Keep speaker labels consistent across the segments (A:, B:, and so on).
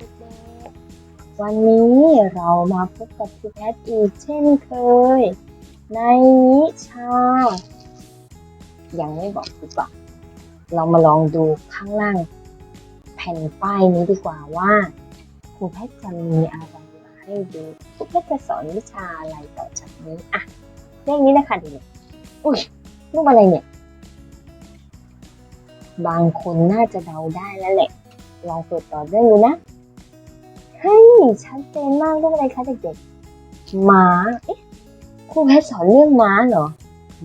A: เด็กๆ วันนี้เรามาพบกับครูแพทย์อีกเช่นเคย ในวิชา ยังไม่บอกดีกว่า เรามาลองดูข้างล่าง แผ่นป้ายนี้ดีกว่าว่าครูแพทย์จะมีอะไรมาให้ดูครูแพทย์จะสอนวิชาอะไรต่อจากนี้อะเรื่องนี้นะคะเด็กๆอุ้ยรูปอะไรเนี่ยบางคนน่าจะเดาได้แล้วแหละ ลองเปิดต่อเรื่องดูนะ เฮ้ยชัดเจนมากเรูปองอะไรคะเด็กๆม้าเอ๊ะครูแพทย์สอนเรื่องม้าเหรอ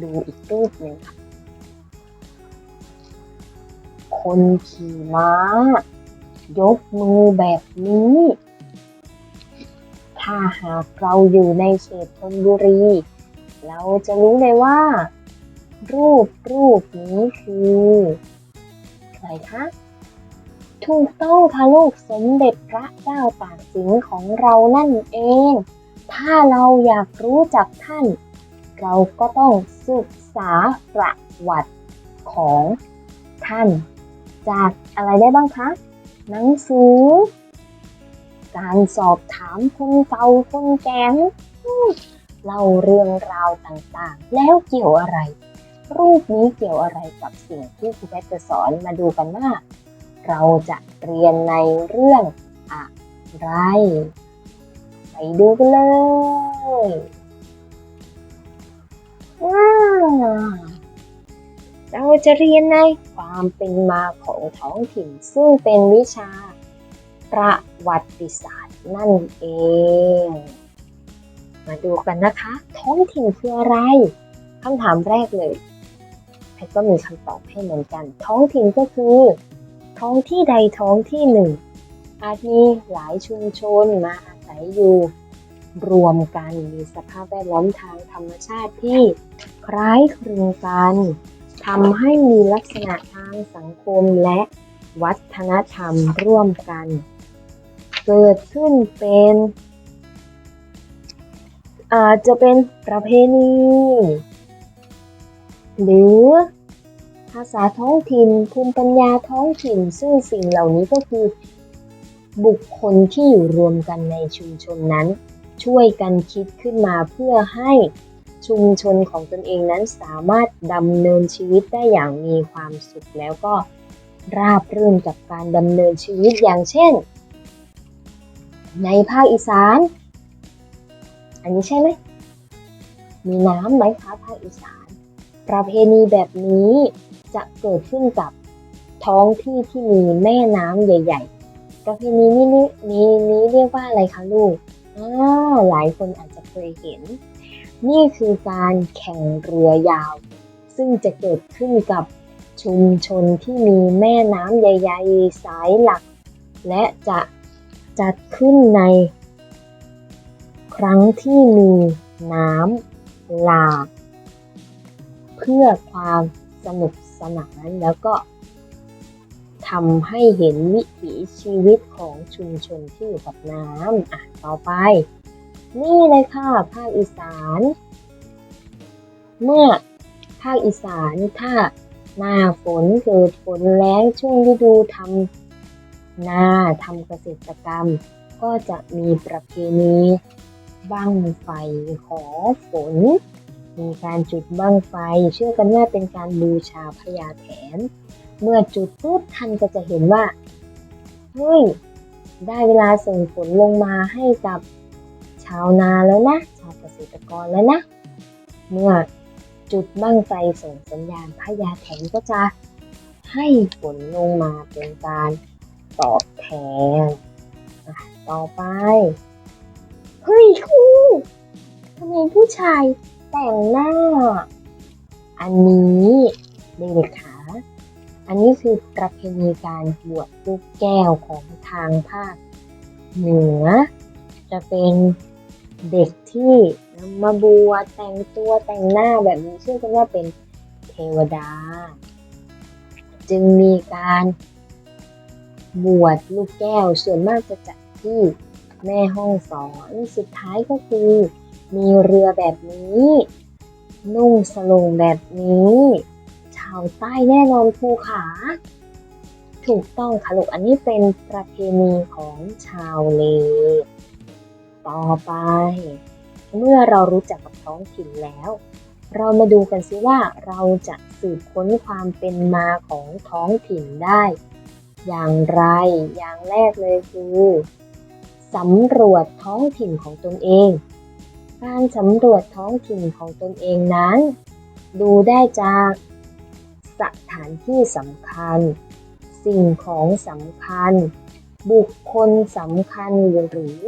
A: ดูอีกรูปหนึ่งค่ะคนขี่ม้า ยกมือแบบนี้ ถ้าหากเราอยู่ในเขตธนบุรี เราจะรู้เลยว่า รูปรูปนี้คือ ใครคะ ถูกต้องค่ะลูกสมเด็จพระเจ้าตากสินของเรานั่นเอง ถ้าเราอยากรู้จักท่าน เราก็ต้องศึกษาประวัติของท่าน จากอะไรได้บ้างคะ หนังสือ การสอบถามคนเก่าคนแก่เล่าเรื่องราวต่างๆ แล้วเกี่ยวอะไร รูปนี้เกี่ยวอะไรกับสิ่งที่ครูแพทจะสอนมาดูกันว่า เราจะเรียนในเรื่องอะไร ไปดูกันเลยว้าวเราจะเรียนในความเป็นมาของท้องถิ่น ซึ่งเป็นวิชาประวัติศาสตร์นั่นเอง มาดูกันนะคะ ท้องถิ่นคืออะไรคำถามแรกเลยแพทก็มีคำตอบให้เหมือนกัน ท้องถิ่นก็คือ ท้องที่ใดท้องที่หนึ่ง อาจมีหลายชุมชนมาอาศัยอยู่ รวมกันมีสภาพแวดล้อมทางธรรมชาติที่คล้ายคลึงกันทำให้มีลักษณะทางสังคมและวัฒนธรรมร่วมกัน เกิดขึ้นเป็นอาจจะเป็นประเพณี หรือ ภาษาท้องถิ่น ภูมิปัญญาท้องถิ่น ซึ่งสิ่งเหล่านี้ก็คือ บุคคลที่อยู่รวมกันในชุมชนนั้น ช่วยกันคิดขึ้นมาเพื่อให้ชุมชนของตนเองนั้นสามารถดำเนินชีวิตได้อย่างมีความสุขแล้วก็ราบรื่นกับการดำเนินชีวิตอย่างเช่น ในภาคอีสาน อันนี้ใช่ไหม มีน้ำไหมคะภาคอีสาน ประเพณีแบบนี้ จะเกิดขึ้นกับท้องที่ที่มีแม่น้ำใหญ่ ๆ ประเพณีนี้นี้นี้นี้เรียกว่าอะไรคะลูกอ่าหลายคนอาจจะเคยเห็น นี่คือการแข่งเรือยาว ซึ่งจะเกิดขึ้นกับชุมชนที่มีแม่น้ำใหญ่ ๆ สายหลัก และจะจัดขึ้นใน ครั้งที่มีน้ำหลาก เพื่อความสนุก สนานแล้วก็ทำให้เห็นวิถีชีวิตของชุมชนที่อยู่กับน้ำอะต่อไป นี่เลยค่ะ ภาคอีสาน เมื่อภาคอีสานถ้าหน้าฝนเกิดฝนแล้งช่วงฤดูทำนาทำเกษตรกรรม ก็จะมีประเพณีบั้งไฟขอฝน มีการจุดบั้งไฟ เชื่อกันว่าเป็นการบูชาพญาแถน เมื่อจุดปุ๊บท่านก็จะเห็นว่า เฮ้ย ได้เวลาส่งฝนลงมาให้กับชาวนาแล้วนะ ชาวเกษตรกรแล้วนะ เมื่อจุดบั้งไฟส่งสัญญาณพญาแถนก็จะให้ฝนลงมาเป็นการตอบแทน ต่อไป เฮ้ยครูทำไมผู้ชาย แต่งหน้า อันนี้เด็กๆคะอันนี้คือประเพณีการบวชลูกแก้วของทางภาคเหนือ จะเป็นเด็กที่นำมาบวชแต่งตัวแต่งหน้าแบบนี้เชื่อกันว่าเป็นเทวดา จึงมีการบวชลูกแก้วส่วนมากจะจัดที่แม่ห้องสอนสุดท้ายก็คือ มีเรือแบบนี้ นุ่งสลงแบบนี้ ชาวใต้แน่นอนภูขา ถูกต้องค่ะลูกอันนี้เป็นประเพณีของชาวเล ต่อไป เมื่อเรารู้จักกับท้องถิ่นแล้ว เรามาดูกันซิว่าเราจะสืบค้นความเป็นมาของท้องถิ่นได้ อย่างไรอย่างแรกเลยคือสำรวจท้องถิ่นของตนเอง การสำรวจท้องถิ่นของตนเองนั้น ดูได้จากสถานที่สำคัญ สิ่งของสำคัญ บุคคลสำคัญหรือ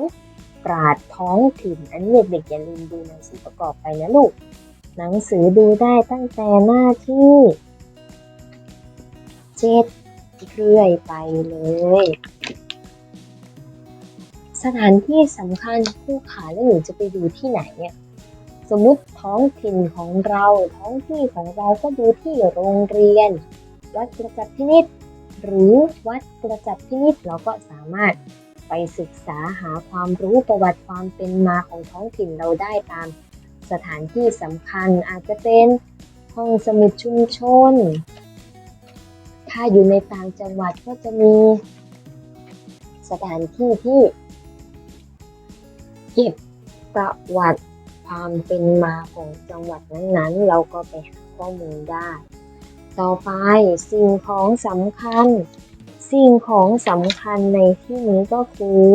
A: ปราดท้องถิ่น อันนี้เด็กๆอย่าลืมดูหนังสือประกอบไปนะลูก หนังสือดูได้ตั้งแต่หน้าที่เจ็ดเรื่อยไปเลย สถานที่สำคัญผู้ขาแล้วหนูจะไปดูที่ไหนเนี่ยสมมติท้องถิ่นของเราท้องที่ของเราก็ดูที่โรงเรียน วัดกระจัดพินิษหรือวัดกระจัดพินิษเราก็สามารถไปศึกษาหาความรู้ประวัติความเป็นมาของท้องถิ่นเราได้ตามสถานที่สำคัญอาจจะเป็นห้องสมุดชุมชน ถ้าอยู่ในต่างจังหวัดก็จะมีสถานที่ที่ เก็บประวัติความเป็นมาของจังหวัดนั้นๆ เราก็ไปหาข้อมูลได้ ต่อไปสิ่งของสำคัญ สิ่งของสำคัญในที่นี้ก็คือ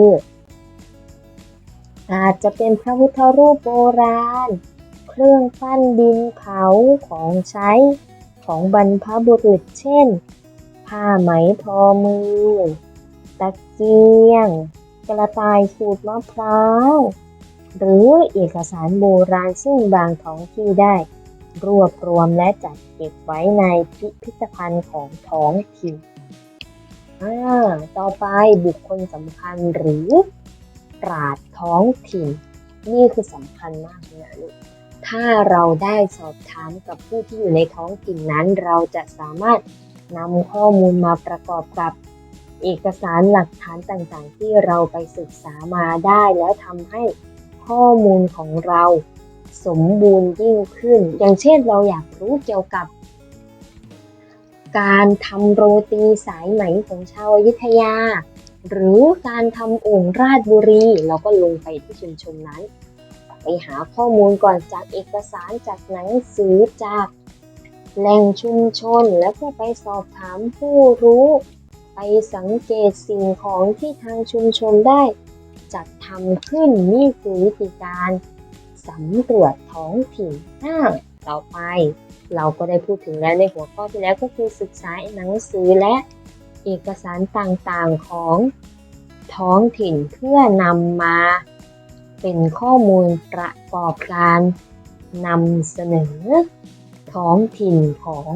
A: อาจจะเป็นพระพุทธรูปโบราณ เครื่องปั้นดินเผาของใช้ของบรรพบุรุษเช่น ผ้าไหมทอมือ ตะเกียง กระต่ายขูดมะพร้าว หรือเอกสารโบราณซึ่งบางท้องที่ได้ รวบรวมและจัดเก็บไว้ในพิพิธภัณฑ์ของท้องถิ่นอ่าต่อไปบุคคลสำคัญหรือปราดท้องถิ่น นี่คือสำคัญมากเลยนะลูกถ้าเราได้สอบถามกับผู้ที่อยู่ในท้องถิ่นนั้น เราจะสามารถนำข้อมูลมาประกอบกับ เอกสารหลักฐานต่างๆ ที่เราไปศึกษามาได้ แล้วทำให้ข้อมูลของเราสมบูรณ์ยิ่งขึ้น อย่างเช่นเราอยากรู้เกี่ยวกับ การทำโรตีสายไหมของชาวอยุธยา หรือการทำโอ่งราชบุรี เราก็ลงไปที่ชุมชนนั้น ไปหาข้อมูลก่อนจากเอกสารจากหนังสือจากแหล่งชุมชนแล้วก็ไปสอบถามผู้รู้ ไปสังเกตสิ่งของที่ทางชุมชนได้ จัดทำขึ้นนี่คือวิธีการสำรวจท้องถิ่นอ่าต่อไป เราก็ได้พูดถึงแล้วในหัวข้อที่แล้วก็คือศึกษาหนังสือและเอกสารต่างๆของท้องถิ่นเพื่อนำมาเป็นข้อมูลประกอบการนำเสนอท้องถิ่นของ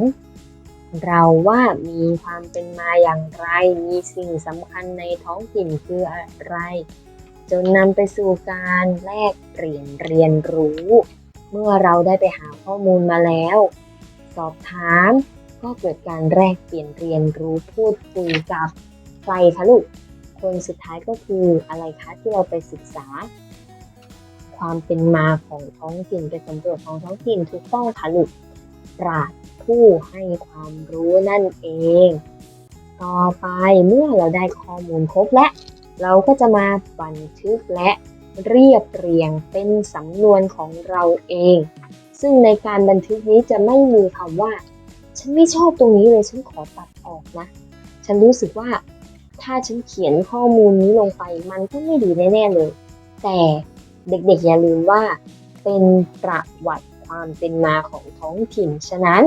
A: เราว่ามีความเป็นมาอย่างไร มีสิ่งสำคัญในท้องถิ่นคืออะไร จนนำไปสู่การแลกเปลี่ยนเรียนรู้ เมื่อเราได้ไปหาข้อมูลมาแล้ว สอบถามก็เกิดการแลกเปลี่ยนเรียนรู้พูดคุยกับใครคะลูกคนสุดท้ายก็คืออะไรคะที่เราไปศึกษา ความเป็นมาของท้องถิ่นไปสำรวจของท้องถิ่นถูกต้องคะลูก ปราดผู้ให้ความรู้นั่นเอง ต่อไปเมื่อเราได้ข้อมูลครบและ เราก็จะมาบันทึกและเรียบเรียงเป็นสำนวนของเราเอง ซึ่งในการบันทึกนี้จะไม่มีคำว่า ฉันไม่ชอบตรงนี้เลยฉันขอตัดออกนะ ฉันรู้สึกว่า ถ้าฉันเขียนข้อมูลนี้ลงไปมันก็ไม่ดีแน่ๆเลย แต่เด็กๆอย่าลืมว่าเป็นประวัติ ความเป็นมาของท้องถิ่น ฉะนั้น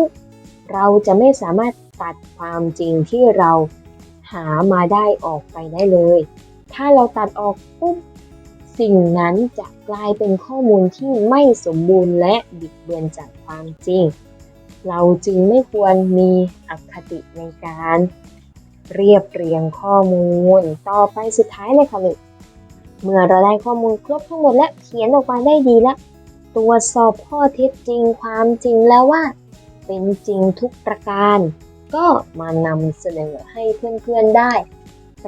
A: เราจะไม่สามารถตัดความจริงที่เราหามาได้ออกไปได้เลย ถ้าเราตัดออกปุ๊บสิ่งนั้นจะกลายเป็นข้อมูลที่ไม่สมบูรณ์และบิดเบือนจากความจริง เราจึงไม่ควรมีอคติในการ เรียบเรียงข้อมูล ต่อไปสุดท้ายเลยค่ะลูกเมื่อเราได้ข้อมูลครบทั้งหมดและเขียนออกมาได้ดีแล้ว ตรวจสอบข้อเท็จจริงความจริงแล้วว่า เป็นจริงทุกประการ ก็มานำเสนอให้เพื่อนๆได้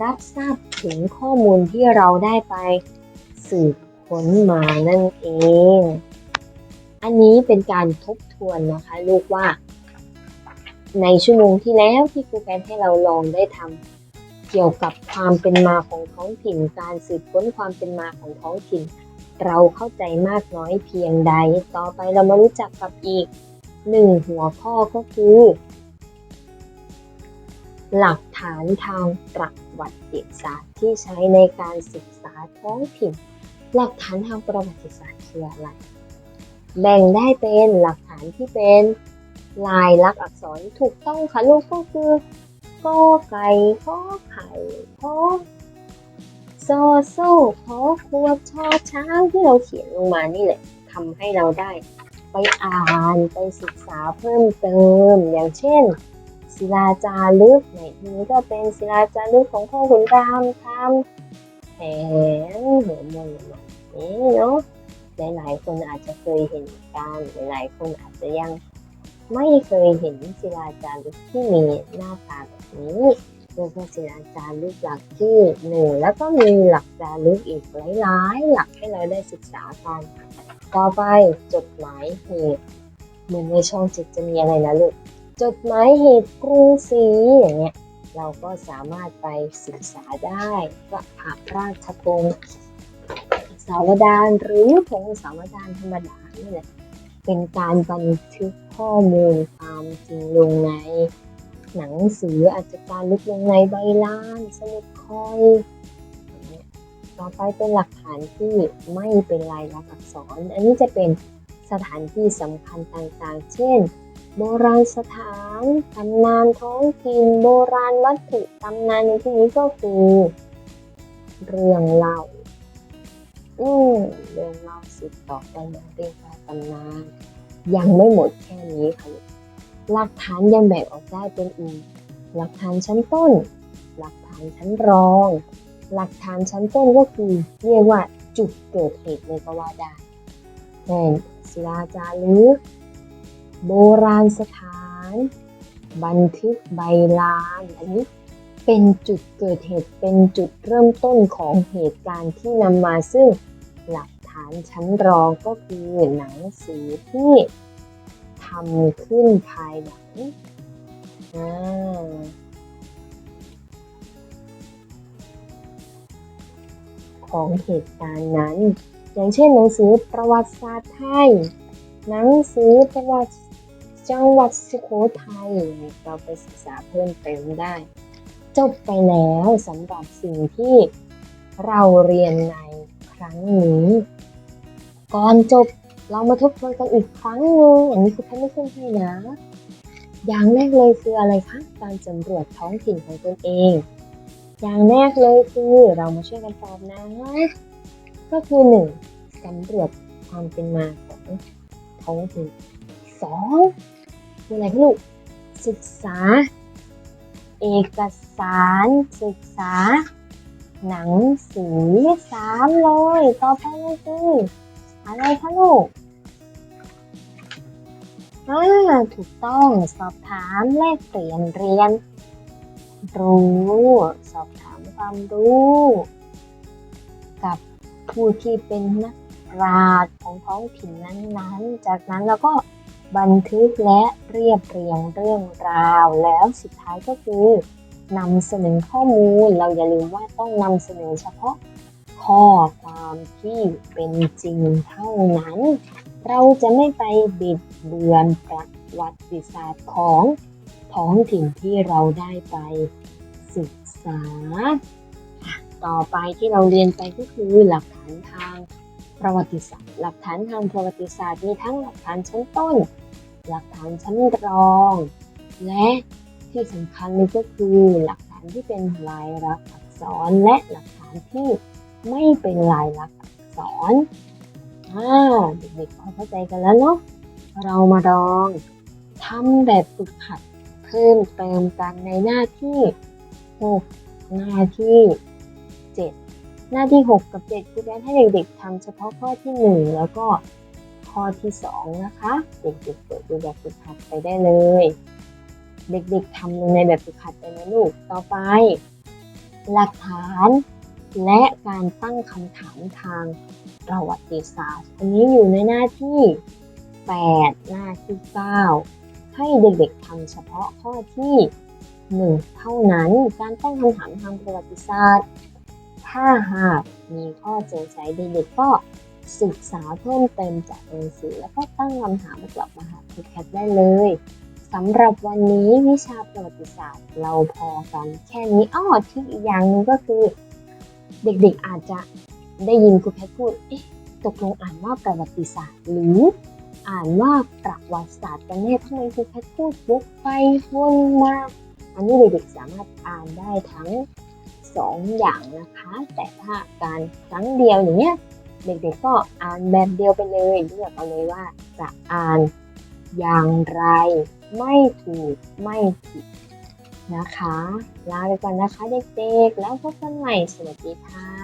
A: รับทราบถึงข้อมูลที่เราได้ไป สืบค้นมานั่นเอง อันนี้เป็นการทบทวนนะคะลูกว่า ในชั่วโมงที่แล้วที่ครูแกนให้เราลองได้ทำเกี่ยวกับความเป็นมาของท้องถิ่น การสืบค้นความเป็นมาของท้องถิ่น เราเข้าใจมากน้อยเพียงใด ต่อไปเรามารู้จักกับอีกหนึ่งหัวข้อก็คือ หลักฐานทางประวัติศาสตร์ที่ใช้ในการศึกษาท้องถิ่น หลักฐานทางประวัติศาสตร์คืออะไร แบ่งได้เป็นหลักฐานที่เป็นลายลักษณ์อักษรถูกต้องค่ะลูกก็คือกอไก่ขอไข่ขอ โซโซ่ขอขวดชอช้างที่เราเขียนลงมานี่แหละทำให้เราได้ ไปอ่านไปศึกษาเพิ่มเติม อย่างเช่น ศิลาจารึกในที่นี้ก็เป็นศิลาจารึกของพ่อขุนรามคำแหนหัวมนนี่เนาะหลายๆคนอาจจะเคยเห็นกันหลายๆคนอาจจะยังไม่เคยเห็นศิลาจารึกที่มีหน้าตาแบบนี้ เรียกว่าศิลาจารึกหลักที่หนึ่งแล้วก็มีหลักจารึกอีกหลายๆ หลักให้เราได้ศึกษากันต่อไปจดหมายเหตุเหมือนในช่องจิตจะมีอะไรนะลูกจดหมายเหตุกรุงศรีอย่างเงี้ยเราก็สามารถไปศึกษาได้ว่าพระราชพงศ์สาวดารหรือพงสาวดารธรรมดานี่แหละเป็นการบันทึกข้อมูลความจริงลงใน หนังสืออาจจะการลึกลงในใบลานสมุดคอยอย่างเงี้ยต่อไปเป็นหลักฐานที่ไม่เป็นลายลักษณ์อักษร อันนี้จะเป็นสถานที่สำคัญต่างๆ เช่น โบราณสถานตำนานท้องถิ่นโบราณวัตถุตำนานในที่นี้ก็คือ เรื่องเล่าอืมเรื่องเล่าสืบต่อกันมาเรียกว่าวตำนาน ยังไม่หมดแค่นี้ค่ะ หลักฐานยังแบ่งออกได้เป็นอีก หลักฐานชั้นต้น หลักฐานชั้นรอง หลักฐานชั้นต้นก็คือเรียกว่าจุดเกิดเหตุเลยก็ว่าได้เช่นศิลาจารึกโบราณสถาน บันทึกใบลานอันนี้เป็นจุดเกิดเหตุเป็นจุดเริ่มต้นของเหตุการณ์ที่นำมาซึ่งหลักฐานชั้นรองก็คือหนังสือที่ ทำขึ้นภายหลังอ่าของเหตุการณ์นั้น อย่างเช่นหนังสือประวัติศาสตร์ไทย หนังสือประวัติจังหวัดสุโขทัยเราไปศึกษาเพิ่มเติมได้ จบไปแล้วสำหรับสิ่งที่เราเรียนในครั้งนี้ ก่อนจบ เรามาทบทวนกันอีกครั้งหนึ่งอันนี้คือท่านไม่ขึ้นให้นะอย่างแรกเลยคืออะไรคะการสำรวจท้องถิ่นของตนเอง อย่างแรกเลยคือเรามาช่วยกันตอบนะ ก็คือหนึ่งสำรวจความเป็นมาของท้องถิ่นสองคืออะไรคะลูกศึกษา เอกสาร ศึกษา หนังสือสามเลย ต่อไปเลยคืออะไรคะลูก อ่าถูกต้องสอบถามแลกเปลี่ยนเรียน รู้ สอบถามความรู้ กับผู้ที่เป็นนักปราชญ์ของท้องถิ่นนั้นๆ จากนั้นเราก็บันทึกและเรียบเรียงเรื่องราว แล้วสุดท้ายก็คือนำเสนอข้อมูล เราอย่าลืมว่าต้องนำเสนอเฉพาะข้อความที่เป็นจริงเท่านั้น เราจะไม่ไปบิดเบือนประวัติศาสตร์ของท้องถิ่นที่เราได้ไปศึกษา ต่อไปที่เราเรียนไปก็คือหลักฐานทางประวัติศาสตร์ หลักฐานทางประวัติศาสตร์มีทั้งหลักฐานชั้นต้น หลักฐานชั้นรอง และที่สำคัญเลยก็คือหลักฐานที่เป็นลายลักษณ์อักษรและหลักฐานที่ไม่เป็นลายลักษณ์อักษร อ่าเด็กๆพอเข้าใจกันแล้วเนาะเรามาลองทำแบบฝึกหัดเพิ่มเติมกันในหน้าที่ 6 หน้าที่ 7 หน้าที่ 6 กับ7คือการให้เด็กๆทำเฉพาะข้อที่ 1 แล้วก็ข้อที่ 2 นะคะ เด็กๆเปิดดูแบบฝึกหัดไปได้เลย เด็กๆทำลงในแบบฝึกหัดไปนะลูกต่อไป หลักฐาน และการตั้งคำถามทางประวัติศาสตร์ อันนี้อยู่ในหน้าที่ 8 หน้าที่ 9 ให้เด็กๆทำเฉพาะข้อที่หนึ่งเท่านั้น การตั้งคำถามทางประวัติศาสตร์ ถ้าหากมีข้อสงสัยเด็กๆก็ศึกษาเพิ่มเติมจากหนังสือแล้วก็ตั้งคำถามกลับมาหาครูแคทได้เลยสำหรับวันนี้วิชาประวัติศาสตร์เราพอกันแค่นี้อ้อที่อีกอย่างนึงก็คือ เด็กๆอาจจะได้ยินครูแคทพูด เอ๊ะ ตกลงอ่านว่าประวัติศาสตร์ หรืออ่านว่าประวัติศาสตร์กันแน่ทำไมครูแคทพูดวกไปวนมา อันนี้เด็กๆสามารถอ่านได้ทั้งสองอย่างนะคะ แต่ถ้าการครั้งเดียวอย่างเนี้ยเด็กๆก็อ่านแบบเดียวไปเลยเลือกเอาเลยว่าจะอ่านอย่างไรไม่ถูกไม่ผิด นะคะ ลาไปก่อนนะคะเด็กๆ แล้วพบกันใหม่ สวัสดีค่ะ